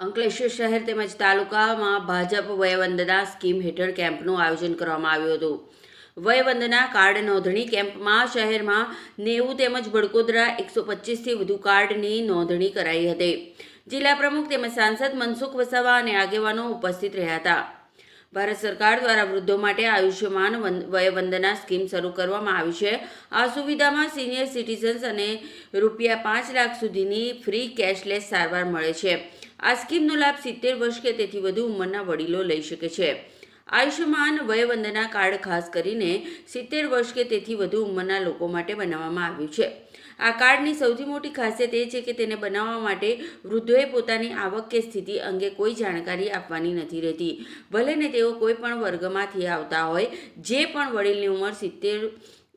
અંકલેશ્વર શહેર તેમજ તાલુકામાં ભાજપ વયવંદના સ્કીમ હેઠળ કેમ્પનું આયોજન કરવામાં આવ્યું હતું. વયવંદના કાર્ડ નોંધણી કેમ્પમાં શહેરમાં નેવું તેમજ બડકોદરા એકસો પચીસથી વધુ કાર્ડની નોંધણી કરાઈ હતી. જિલ્લા પ્રમુખ તેમજ સાંસદ મનસુખ વસાવા અને આગેવાનો ઉપસ્થિત રહ્યા હતા. ભારત સરકાર દ્વારા વૃદ્ધો માટે આયુષ્યમાન વયવંદના સ્કીમ શરૂ કરવામાં આવી છે. આ સુવિધામાં સિનિયર સિટીઝન્સ અને રૂપિયા પાંચ લાખ સુધીની ફ્રી કેશલેસ સારવાર મળે છે. આ સ્કીમનો લાભ સિત્તેર વર્ષ કે તેથી વધુ ઉંમરના વડીલો લઈ શકે છે. આયુષ્યમાન વયવંદના કાર્ડ ખાસ કરીને સિત્તેર વર્ષ કે તેથી વધુ ઉંમરના લોકો માટે બનાવવામાં આવ્યું છે. આ કાર્ડની સૌથી મોટી ખાસિયત એ છે કે તેને બનાવવા માટે વૃદ્ધોએ પોતાની આવક કે સ્થિતિ અંગે કોઈ જાણકારી આપવાની નથી રહેતી. ભલે ને તેઓ કોઈ પણ વર્ગમાંથી આવતા હોય, જે પણ વડીલની ઉંમર સિત્તેર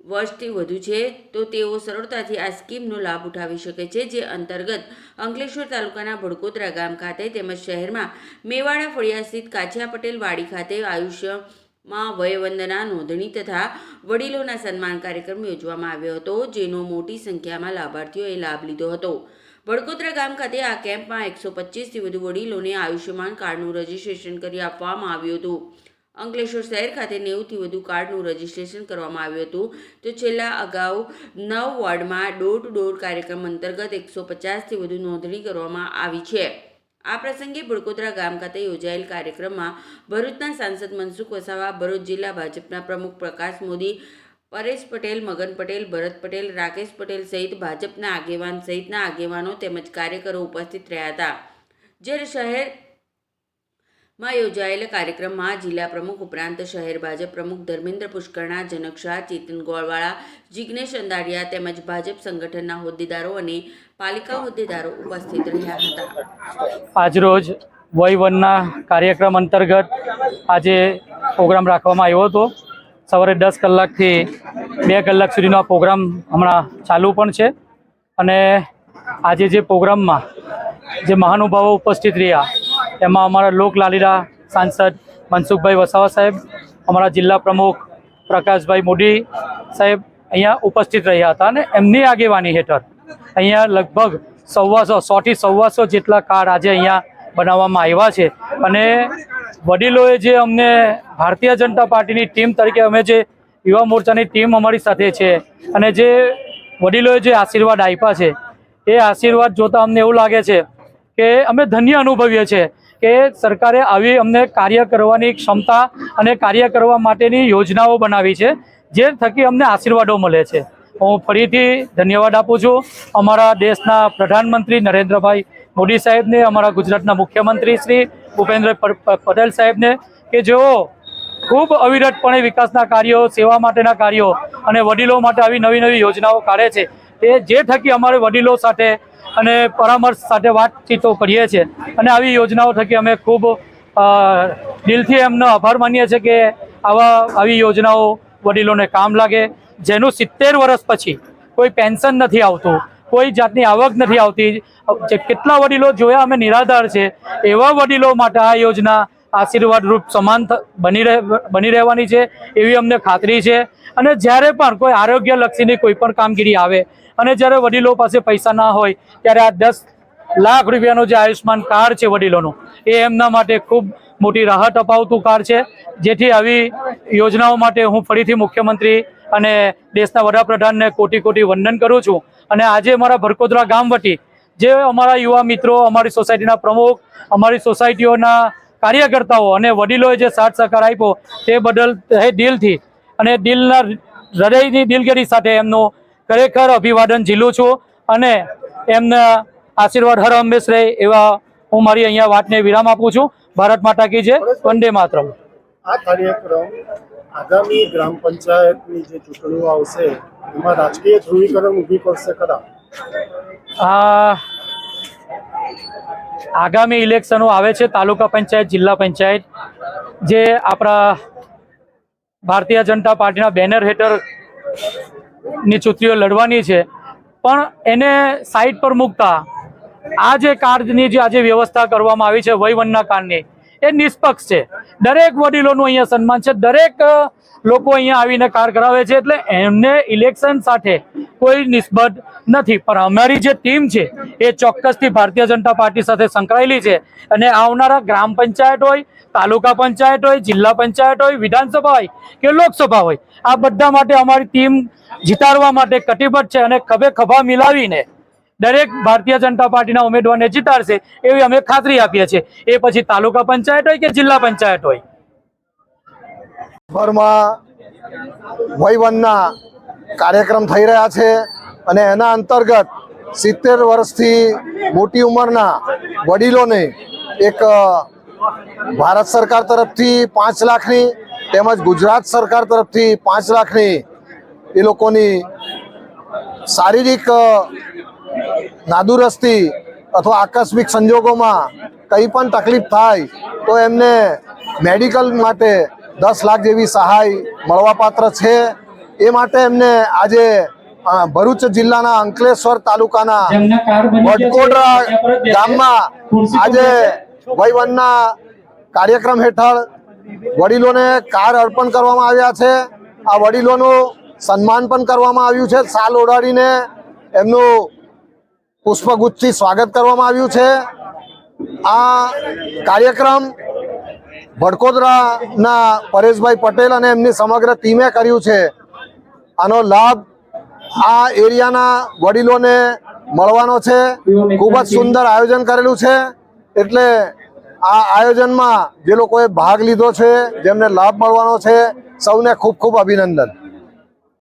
વર્ષથી વધુ છે, તો તેઓ સરળતાથી આ સ્કીમનો લાભ ઉઠાવી શકે છે, જે અંતર્ગત અંકલેશ્વર તાલુકાના ભડકોદરા ગામ ખાતે તેમજ શહેરમાં મેવાડા ફળિયા સ્થિત કાછિયા પટેલ વાડી ખાતે આયુષ્યમાં વયવંદના નોંધણી તથા વડીલોના સન્માન કાર્યક્રમ યોજવામાં આવ્યો હતો, જેનો મોટી સંખ્યામાં લાભાર્થીઓએ લાભ લીધો હતો. વડકોદરા ગામ ખાતે આ કેમ્પમાં એકસો પચીસથી વધુ વડીલોને આયુષ્યમાન કાર્ડનું રજીસ્ટ્રેશન કરી આપવામાં આવ્યું હતું. અંકલેશ્વર શહેર ખાતે નેવુંથી વધુ કાર્ડનું રજીસ્ટ્રેશન કરવામાં આવ્યું હતું. તો છેલ્લા અગાઉ નવ વોર્ડમાં ડોર ટુ ડોર કાર્યક્રમ અંતર્ગત એકસો પચાસથી વધુ નોંધણી કરવામાં આવી છે. આ પ્રસંગે બુડકોદરા ગામ ખાતે યોજાયેલ કાર્યક્રમમાં ભરૂચના સાંસદ મનસુખ વસાવા, ભરૂચ જિલ્લા ભાજપના પ્રમુખ પ્રકાશ મોદી, પરેશ પટેલ, મગન પટેલ, ભરત પટેલ, રાકેશ પટેલ સહિત ભાજપના આગેવાન સહિતના આગેવાનો તેમજ કાર્યકરો ઉપસ્થિત રહ્યા હતા. જ્યારે શહેર માં યોજાયેલા કાર્યક્રમમાં જિલ્લા પ્રમુખ ઉપરાંત શહેર ભાજપ પ્રમુખ ધર્મેન્દ્ર પુષ્કરણા જનક શાહ, ચેતન ગોળવાળા, જિગ્નેશ અંદાડિયા તેમજ ભાજપ સંગઠનના હોદ્દેદારો અને પાલિકા હોદ્દેદારો ઉપસ્થિત રહ્યા હતા. આજરોજ વયવનના કાર્યક્રમ અંતર્ગત આજે પ્રોગ્રામ રાખવામાં આવ્યો હતો. સવારે દસ કલાકથી બે કલાક સુધીનો આ પ્રોગ્રામ હમણાં ચાલુ પણ છે. અને આજે જે પ્રોગ્રામમાં જે મહાનુભાવો ઉપસ્થિત રહ્યા એમાં અમારા લોકલાલીલા સાંસદ મનસુખભાઈ વસાવા સાહેબ, અમારા જિલ્લા પ્રમુખ પ્રકાશભાઈ મોદી સાહેબ અહીંયા ઉપસ્થિત રહ્યા હતા અને એમની આગેવાની હેઠળ અહીંયા લગભગ સવ્વાસો સોથી સવ્વાસો જેટલા કાર્ડ આજે અહીંયા બનાવવામાં આવ્યા છે. અને વડીલોએ જે અમને ભારતીય જનતા પાર્ટીની ટીમ તરીકે અમે જે યુવા મોરચાની ટીમ અમારી સાથે છે અને જે વડીલોએ જે આશીર્વાદ આપ્યા છે, એ આશીર્વાદ જોતાં અમને એવું લાગે છે કે અમે ધન્ય અનુભવીએ છીએ. કે સરકારે આવી અમને કાર્ય કરવાની ક્ષમતા અને કાર્ય કરવા માટેની યોજનાઓ બનાવી છે, જે થકી અમને આશીર્વાદો મળે છે. હું ફરીથી ધન્યવાદ આપું છું. અમારા દેશના પ્રધાનમંત્રી નરેન્દ્રભાઈ મોદી સાહેબને, અમારા ગુજરાતના મુખ્યમંત્રી શ્રી ભૂપેન્દ્ર પટેલ સાહેબને, કે જેઓ ખૂબ અવિરતપણે વિકાસના કાર્યો, સેવા માટેના કાર્યો અને વડીલો માટે આવી નવી નવી યોજનાઓ કાઢે છે તે જે થકી અમારે વડીલો સાથે અને પરામર્શ સાથે વાતચીતો કરીએ છીએ. અને આવી યોજનાઓ થકી અમે ખૂબ દિલથી એમનો આભાર માનીએ છીએ કે આવા, આવી યોજનાઓ વડીલોને કામ લાગે. જેનું સિત્તેર વર્ષ પછી કોઈ પેન્શન નથી આવતું, કોઈ જાતની આવક નથી આવતી. કેટલા વડીલો જોયા અમે નિરાધાર છે, એવા વડીલો માટે આ યોજના આશીર્વાદરૂપ સમાન બની બની રહેવાની છે, એવી અમને ખાતરી છે. અને જ્યારે પણ કોઈ આરોગ્યલક્ષીની કોઈ પણ કામગીરી આવે અને જ્યારે વડીલો પાસે પૈસા ના હોય, ત્યારે આ દસ લાખ રૂપિયાનું જે આયુષ્માન કાર્ડ છે વડીલોનું, એ એમના માટે ખૂબ મોટી રાહત અપાવતું કાર્ડ છે. જેથી આવી યોજનાઓ માટે હું ફરીથી મુખ્યમંત્રી અને દેશના વડાપ્રધાનને કોટી કોટી વંદન કરું છું. અને આજે અમારા ભરકોદરા ગામ વટી જે અમારા યુવા મિત્રો, અમારી સોસાયટીના પ્રમુખ, અમારી સોસાયટીઓના કાર્યકર્તાઓ અને વડીલોએ જે સાથ સહકાર આપ્યો તે બદલ તહે દિલથી અને દિલના હૃદયની દિલગીરી સાથે એમનું ખરેખર અભિવાદન ઝીલું છું અને એમના આશીર્વાદ હર હંમેશ રહે એવા હું મારી અહીંયા વાતને વિરામ આપું છું. ભારત માતા કી જય. વંદે માતરમ. આ કાર્યક્રમ આગામી ગ્રામ પંચાયતની જે ચૂંટણીઓ આવશે એમાં રાજકીય ધ્રુવીકરણ ઊભી કરશે ખરા? આ આગામી ઇલેક્શનો આવે છે તાલુકા પંચાયત જિલ્લા પંચાયત જે આપણા ભારતીય જનતા પાર્ટીના બેનર હેઠળ ની ચૂંટણીઓ લડવાની છે. પણ એને સાઈડ પર મૂકતા આ જે કાર્ડની જે આજે વ્યવસ્થા કરવામાં આવી છે વયવનના કાર્ડની એ નિષ્પક્ષ છે. દરેક વડીલોનું અહીંયા સન્માન છે. દરેક લોકો અહીંયા આવીને કાર કરાવે છે એટલે એમને ઇલેક્શન સાથે કોઈ નિસ્બત નથી. પણ અમારી જે ટીમ છે, એ ચોક્કસથી ભારતીય જનતા પાર્ટી સાથે સંકળાયેલી છે અને આવનારા ગ્રામ પંચાયત હોય, તાલુકા પંચાયત હોય, જિલ્લા પંચાયત હોય, વિધાનસભા હોય કે લોકસભા હોય, આ બધા માટે અમારી ટીમ જીતાડવા માટે કટિબદ્ધ છે અને ખભે ખભા મિલાવીને દરેક ભારતીય જનતા પાર્ટીના ઉમેદવારને જીતાડશે એવી અમે ખાતરી આપીએ છીએ. એ પછી તાલુકા પંચાયત હોય કે જિલ્લા પંચાયત હોય? ભરમાં વયવનના કાર્યક્રમ થઈ રહ્યા છે અને એના અંતર્ગત સિત્તેર વર્ષથી મોટી ઉંમરના વડીલોને એક ભારત સરકાર તરફથી પાંચ લાખની તેમજ ગુજરાત સરકાર તરફથી પાંચ લાખની એ લોકોની શારીરિક નાદુરસ્તી અથવા આકસ્મિક સંજોગોમાં કંઈ પણ તકલીફ થાય તો એમને મેડિકલ માટે દસ લાખ જેવી સહાય મળવાપાત્ર છે. એ માટે એમને આજે ભરૂચ જિલ્લાના અંકલેશ્વર તાલુકાના વડકોડરા ગામમાં આજે વયવનના કાર્યક્રમ હેઠળ વડીલોને કાર અર્પણ કરવામાં આવ્યા છે. આ વડીલોનું સન્માન પણ કરવામાં આવ્યું છે. સાલ ઓઢાડીને એમનું પુષ્પગુચ્છથી સ્વાગત કરવામાં આવ્યું છે. આ કાર્યક્રમ વડકોદરાના પરેશભાઈ પટેલ અને એમની સમગ્ર ટીમે કર્યું છે. આનો લાભ આ એરિયાના વડીલોને મળવાનો છે. ખૂબ જ સુંદર આયોજન કરેલું છે. એટલે આ આયોજનમાં જે લોકોએ ભાગ લીધો છે, જેમને લાભ મળવાનો છે, સૌને ખૂબ ખૂબ અભિનંદન.